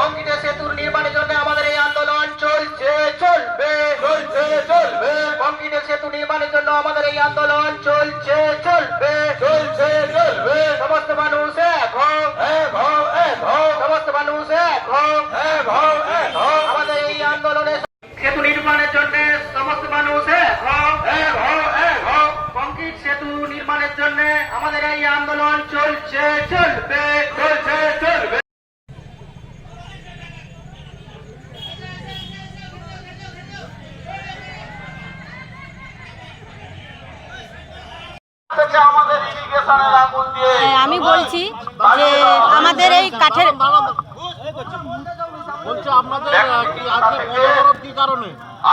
কংক্রিটের সেতুর নির্মাণের জন্য আমাদের এই আন্দোলন চলছে, চলবে চলছে, চলবে। কংক্রিটের সেতু নির্মাণের জন্য আমাদের এই আন্দোলন চলছে, চলবে চলছে, চলবে। সমস্ত মানুষ এক সমস্ত মানুষ এক আমাদের এই আন্দোলনে সেতু নির্মাণের জন্য সমস্ত মানুষ কংক্রিট সেতু নির্মাণের জন্য আমাদের এই আন্দোলন চলছে, চলবে চলছে, চলবে থেকে আমাদের ইরিগেশনের আগুন দিয়ে হ্যাঁ, আমি বলছি যে আমাদের এই কাঠের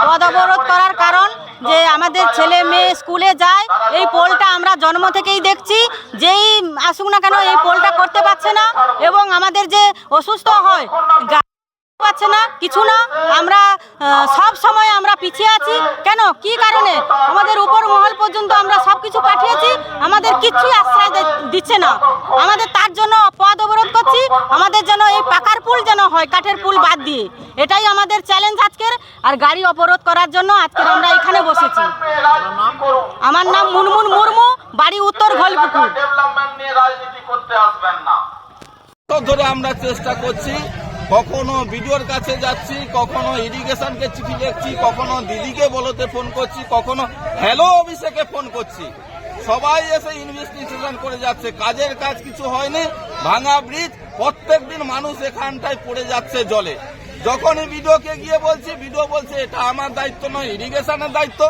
পদ অবরোধ করার কারণ যে আমাদের ছেলে মেয়ে স্কুলে যায় এই পোলটা আমরা জন্ম থেকেই দেখছি যেই আসুক না কেন এই পোলটা করতে পারছে না এবং আমাদের যে অসুস্থ হয় পাচ্ছে না কিছু না আমরা সব সময় আমরা পিছিয়ে আছি। কেন? কি কারণে? আমাদের উপর মহল পর্যন্ত আমরা সব কিছু পাঠিয়েছি আমাদের কিচ্ছুই আশ্রয় দিচ্ছে না। আমাদের তার জন্য পদ অবরোধ করছি আমাদের যেন এই পাকার পুল যেন হয় কাঠের পুল বাদ দিয়ে। এটাই আমাদের চ্যালেঞ্জ আজকের আর গাড়ি অবরোধ করার জন্য আজকের আমরা এখানে বসেছি। আমার নাম মুনমুন মুর্মু বাড়ি উত্তর ঘলপুকুর। ডেভেলপমেন্ট নিয়ে রাজনীতি করতে আসবেন না। বছর ধরে আমরা চেষ্টা করছি কখনো বিডিওর কাছে যাচ্ছি, কখনো ইরিগেশনকে চিঠি লিখছি, কখনো দিদিকে বলতে ফোন করছি, কখনো হ্যালো অফিসেকে ফোন করছি। সবাই এসে ইনভেস্টিগেশন করে যাচ্ছে, কাজের কাজ কিছু হয়নি, ভাঙা ব্রিজ, প্রত্যেক দিন মানুষ এখানটায় পড়ে যাচ্ছে জলে। যখনই বিডিওকে গিয়ে বলছি বিডিও বলছে, এটা আমার দায়িত্ব নয়, ইরিগেশনের দায়িত্ব।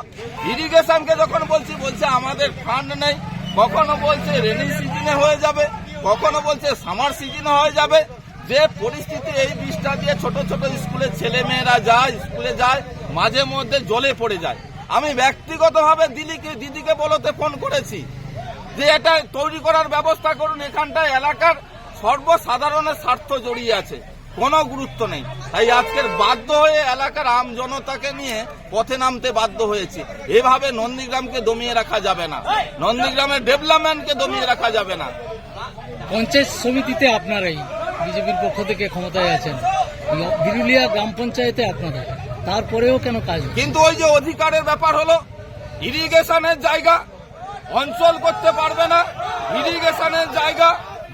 ইরিগেশনকে যখন বলছি, বলছে, আমাদের ফান্ড নেই। কখনো বলছে রেনি সিজনে হয়ে যাবে, কখনো বলছে সামার সিজনে হয়ে যাবে। যে পরিস্থিতি এই বৃষ্টিটা দিয়ে ছোট ছোট স্কুলের ছেলে মেয়েরা যায়, স্কুলে যায়, মাঝে মধ্যে জলে পড়ে যায়। আমি ব্যক্তিগতভাবে দিদিকে দিদিকে বলতে ফোন করেছি যে এটা তৈরি করার ব্যবস্থা করুন, এখানটায় এলাকার সর্বসাধারণের স্বার্থ জড়িয়ে আছে। কোনো গুরুত্ব নেই। তাই আজকের বাধ্য হয়ে এলাকার আম জনতাকে নিয়ে পথে নামতে বাধ্য হয়েছে। এভাবে নন্দীগ্রামকে দমিয়ে রাখা যাবে না। নন্দীগ্রামের ডেভেলপমেন্টকে দমিয়ে রাখা যাবে না। পঞ্চায়েত সমিতিতে আপনারাই। বিজেপির পক্ষ থেকে ক্ষমতায় আছেন। বিরুলিয়া গ্রাম পঞ্চায়েতে আপনারা। তারপরেও কেন কাজ কিন্তু ওই যে অধিকারের ব্যাপার হলো ইরিগেশনের জায়গা অঞ্চল করতে পারবে না। ইরিগেশনের জায়গা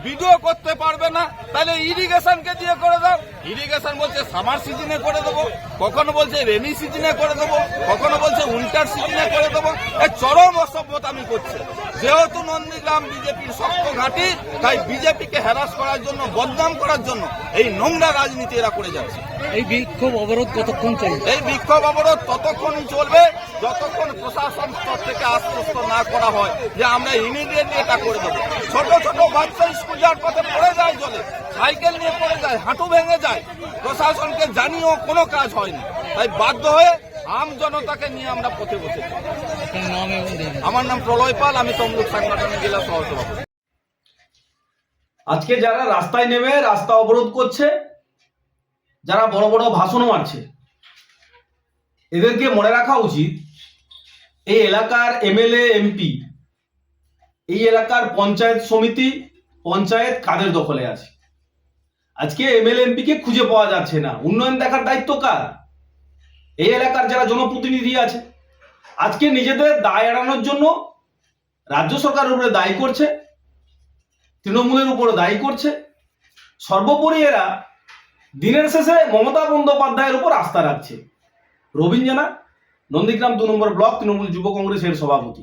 ভিডিও করতে পারবে না, তাহলে ইরিগেশনকে দিয়ে করে দাও। ইরিগেশন বলছে সামার সিজনে করে দেবো, কখনো বলছে রেনি সিজনে করে দেবো, কখনো বলছে উইন্টার সিজনে করে দেবো। এই চরম অসভ্যতা আমি করছি। যেহেতু নন্দীগ্রাম বিজেপির শক্ত ঘাঁটি, তাই বিজেপিকে হ্যারাস করার জন্য, বদনাম করার জন্য এই নোংরা রাজনীতি এরা করে যাচ্ছে। এই বিক্ষোভ অবরোধ কতক্ষণ চলবে? এই বিক্ষোভ অবরোধ ততক্ষণই চলবে যতক্ষণ প্রশাসন স্তর থেকে আশ্বস্ত না করা হয় যে আমরা ইমিডিয়েটলি এটা করে দেবো। ছোট ছোট বাচ্চা স্কুল যাওয়ার পথে পড়ে যায় জলে সাইকেল নিয়ে পড়ে যায় হাঁটু ভেঙে যায় প্রশাসনকে জানিয়েও কোনো কাজ হয়নি। তাই বাধ্য হয়ে আম জনতাকে নিয়ে আমরা পথে বসেছি দিন। আমার নাম প্রলয় পাল আমি তমলুক সাংগঠনিক জেলা সহসভাপতি। আজকে যারা রাস্তায় নেমে রাস্তা অবরোধ করছে যারা বড় বড় ভাষণ মারছে। এদেরকে মনে রাখা উচিত, এই এলাকার এমএলএ, এমপি, এই এলাকার পঞ্চায়েত সমিতি, পঞ্চায়েত কাদের দখলে আছে? আজকে এমএলএ এমপি কে খুঁজে পাওয়া যাচ্ছে না। উন্নয়ন দেখার দায়িত্ব কার? এই এলাকার যারা জনপ্রতিনিধি আছে, আজকে নিজেদের দায় এড়ানোর জন্য রাজ্য সরকারের উপরে দায়ী করছে, তৃণমূলের উপরে দায়ী করছে। সর্বোপরি এরা দিনের শেষে মমতা বন্দ্যোপাধ্যায়ের উপর আস্থা রাখছে। রবীন্দ্রনাথ, নন্দীগ্রাম দু নম্বর ব্লক তৃণমূল যুব কংগ্রেসের সভাপতি।